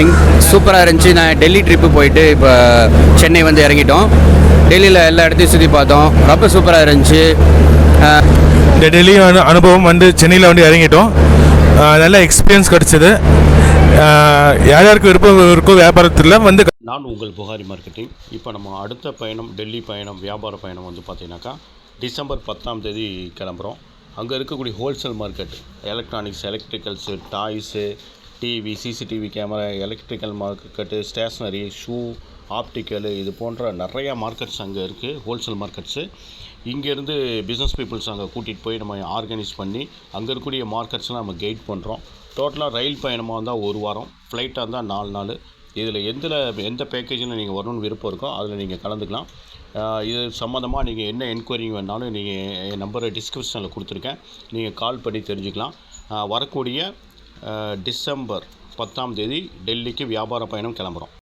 Morning சூப்பராக இருந்துச்சு. நான் டெல்லி ட்ரிப்பு போயிட்டு இப்போ சென்னை வந்து இறங்கிட்டோம். டெல்லியில் எல்லா இடத்தையும் சுற்றி பார்த்தோம். ரொம்ப சூப்பராக இருந்துச்சு. இந்த டெல்லி அனு- அனுபவம் வந்து சென்னையில் வந்து இறங்கிட்டோம். நல்ல எக்ஸ்பீரியன்ஸ் கிடச்சிது. யார் யாருக்கு விருப்பம் இருக்கோ வியாபாரத்தில் வந்து நான் உங்கள் புகாரி மார்க்கெட்டிங் இப்போ நம்ம அடுத்த பயணம் டெல்லி பயணம் வியாபார பயணம் வந்து பார்த்தீங்கன்னாக்கா டிசம்பர் பத்தாம் தேதி கிளம்புறோம். அங்கே இருக்கக்கூடிய wholesale market electronics electricals toys TV CCTV camera electrical market stationery shoe optical இது போன்ற நிறையா மார்க்கெட்ஸ் அங்கே இருக்குது ஹோல்சேல் மார்க்கெட்ஸு இங்கேருந்து பிஸ்னஸ் பீப்புள்ஸ் அங்கே கூட்டிகிட்டு போய் நம்ம ஆர்கனைஸ் பண்ணி அங்கே இருக்கக்கூடிய மார்க்கெட்ஸ்லாம் நம்ம கைட் பண்ணுறோம் டோட்டலாக ரயில் பயணமாக இருந்தால் ஒரு வாரம் ஃப்ளைட்டாக இருந்தால் நாலு நாள். இதில் எந்தில் எந்த பேக்கேஜில் நீங்கள் வரணும்னு விருப்பம் இருக்கோ அதில் நீங்கள் கலந்துக்கலாம். இது சம்மந்தமாக நீங்கள் என்ன என்கொயரிங் வேணாலும் நீங்கள் என் நம்பரை டிஸ்கிரிப்ஷனில் கொடுத்துருக்கேன். நீங்கள் கால் பண்ணி தெரிஞ்சுக்கலாம். வரக்கூடிய டிசம்பர் பத்தாம் தேதி டெல்லிக்கு வியாபார பயணம் கிளம்புறோம்.